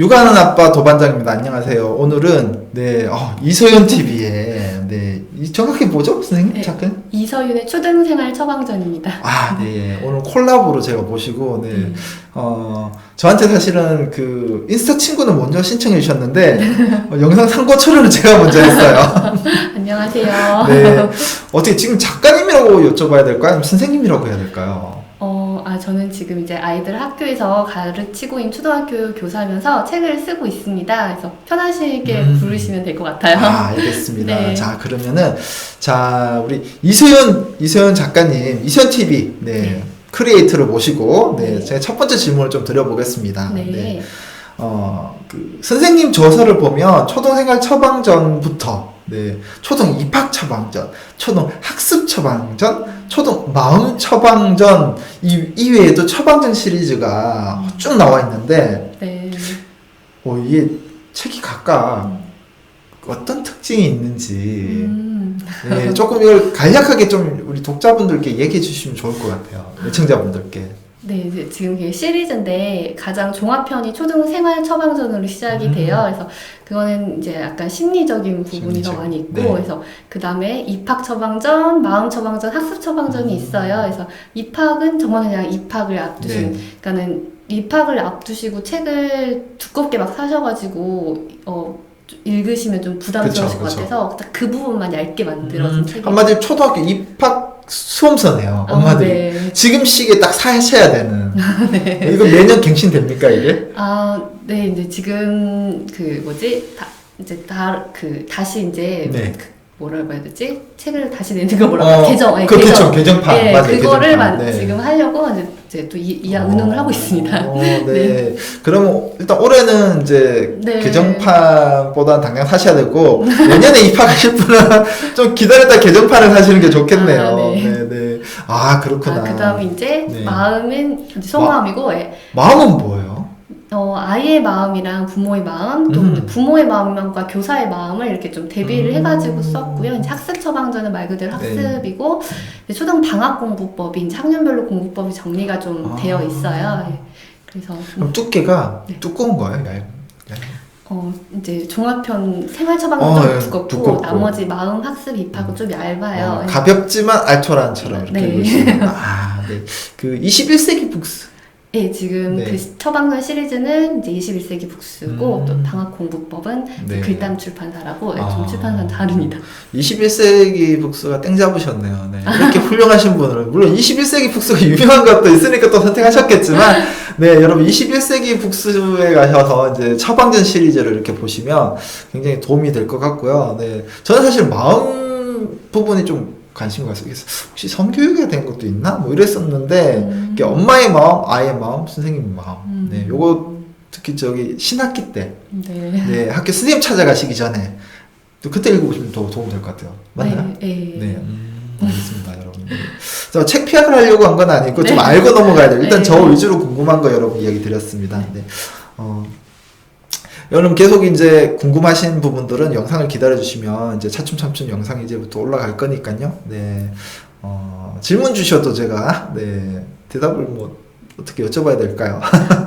육아하는 아빠 도반장입니다. 안녕하세요. 오늘은 네 어, 이소연 TV에 네 이- 정확히 뭐죠, 선생님? 네. 잠깐. 이서윤의 초등생활 처방전입니다. 아, 네. 오늘 콜라보로 제가 모시고 네. 음. 어, 저한테 사실은 그 인스타 친구는 먼저 신청해 주셨는데 어, 영상 상고 처리를 제가 먼저 했어요. 안녕하세요. 네. 어떻게 지금 작가님이라고 여쭤봐야 될까요? 아니면 선생님이라고 해야 될까요? 저는 지금 이제 아이들 학교에서 가르치고 있는 초등학교 교사면서 책을 쓰고 있습니다. 그래서 편하시게 음. 부르시면 될 것 같아요. 아, 알겠습니다. 네. 자, 그러면은 자, 우리 이소연 이소연 작가님, 이소연 TV 네. 네. 크리에이터를 모시고 네, 네. 제가 첫 번째 질문을 좀 드려보겠습니다. 네. 어, 그 선생님 저서를 보면 초등생활 처방전부터 네, 초등 입학 처방전, 초등 학습 처방전, 초등 마음 처방전 이 이외에도 처방전 시리즈가 쭉 나와 있는데 네. 어, 이게 책이 각각 어떤 특징이 있는지 음, 네, 조금 이걸 간략하게 좀 우리 독자분들께 얘기해 주시면 좋을 것 같아요. 애청자분들께. 네, 이제 지금 이게 시리즈인데 가장 종합편이 초등생활 처방전으로 시작이 음. 돼요. 그래서 그거는 이제 약간 심리적인 부분이 심리적. 더 많이 있고, 네. 그래서 그 다음에 입학 처방전, 마음 처방전, 학습 처방전이 음. 있어요. 그래서 입학은 정말 그냥 입학을 앞두신, 네. 그러니까는 입학을 앞두시고 책을 두껍게 막 사셔가지고 어 읽으시면 좀 부담스러우실 그쵸, 것 그쵸. 같아서 딱그 부분만 얇게 만들어진 음, 책이. 한마디로 초등학교 입학 수험서네요. 어, 엄마들이. 네. 지금 시기에 딱 사셔야 되는. 이거 매년 갱신됩니까, 이게? 아, 네, 이제 지금 그 뭐지? 다 이제 다 그 다시 이제 네. 그 뭐라고 해야 되지? 책을 다시 내는 거 뭐라고 어, 개정, 예, 그. 그쵸, 개정판. 네, 맞아요. 그거를 개정판. 만, 네. 지금 하려고 이제, 이제 또 이, 이 의논을 하고 있습니다. 어, 네. 그러면 일단 올해는 이제 네. 개정판보다는 당장 사셔야 되고 내년에 입학하실 분은 좀 기다렸다 개정판을 사시는 게 좋겠네요. 아, 네. 네, 네. 아, 그렇구나. 아, 그 다음에 이제 네. 마음은 이제 속마음이고, 예. 마음은 뭐예요? 어, 아이의 마음이랑 부모의 마음, 또 음. 부모의 마음과 교사의 마음을 이렇게 좀 대비를 음. 해가지고 썼고요. 이제 학습 처방전은 말 그대로 네. 학습이고, 이제 초등 방학 공부법이 이제 학년별로 공부법이 정리가 좀 아. 되어 있어요. 예. 그래서 그럼 두께가 네. 두꺼운 거예요? 얇, 얇. 어, 이제 종합편 생활 처방은 어, 좀 예, 두껍고, 두껍고. 나머지 마음 학습 입학은 좀 얇아요. 어, 가볍지만 알토란처럼 이렇게 네. 아, 네. 그 21세기 북스. 예, 지금 네. 그 처방전 시리즈는 이제 21세기 북스고 음. 또 방학 공부법은 네. 글담 출판사라고 예, 아. 좀 출판사는 다릅니다. 21세기 북스가 땡 잡으셨네요. 네. 이렇게 훌륭하신 분을 물론 21세기 북스가 유명한 것도 있으니까 또 선택하셨겠지만 네, 여러분 21세기 북스에 가셔서 이제 처방전 시리즈를 이렇게 보시면 굉장히 도움이 될 것 같고요. 네. 저는 사실 마음 부분이 좀 관심가 있어서 혹시 성교육에 대한 것도 있나? 뭐 이랬었는데 음. 이게 엄마의 마음, 아이의 마음, 선생님 마음. 음. 네, 요거 특히 저기 신학기 때 네. 네, 학교 선생님 찾아가시기 전에 또 그때 읽어보시면 더 도움 될 것 같아요. 맞나요? 네. 네. 네, 음, 알겠습니다, 여러분. 네. 자, 책 피학을 하려고 한 건 아니고 좀 네. 알고 넘어가야 돼요. 일단 네. 저 위주로 궁금한 거 여러분 이야기 드렸습니다. 네. 어, 여러분 계속 이제 궁금하신 부분들은 영상을 기다려 주시면 이제 차츰차츰 영상이 이제부터 올라갈 거니까요. 네. 어, 질문 주셔도 제가 네, 대답을 뭐 어떻게 여쭤봐야 될까요?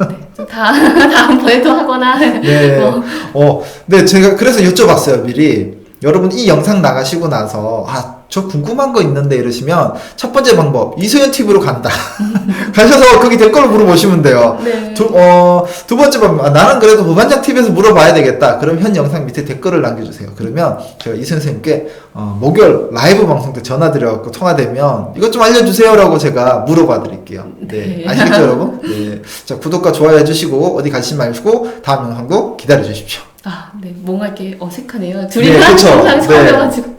네. 좀 다, 다음번에도 하거나. 네. 어. 어, 네, 제가 그래서 여쭤봤어요, 미리. 여러분, 이 영상 나가시고 나서, 아, 저 궁금한 거 있는데 이러시면, 첫 번째 방법, 이소연 TV로 간다. 가셔서 거기 댓글로 물어보시면 돼요. 네. 두, 어, 두 번째 방법, 아, 나는 그래도 보반장 TV에서 물어봐야 되겠다. 그럼 현 영상 밑에 댓글을 남겨주세요. 그러면 제가 이소연 선생님께, 어, 목요일 라이브 방송 때 전화드려갖고 통화되면, 이것 좀 알려주세요 라고 제가 물어봐 드릴게요. 네. 네. 아시겠죠, 여러분? 네. 자, 구독과 좋아요 해주시고, 어디 가시지 마시고, 다음 영상도 기다려 주십시오. 아, 네. 뭔가 이렇게 어색하네요. 둘이 네, 한 그쵸. 영상 네.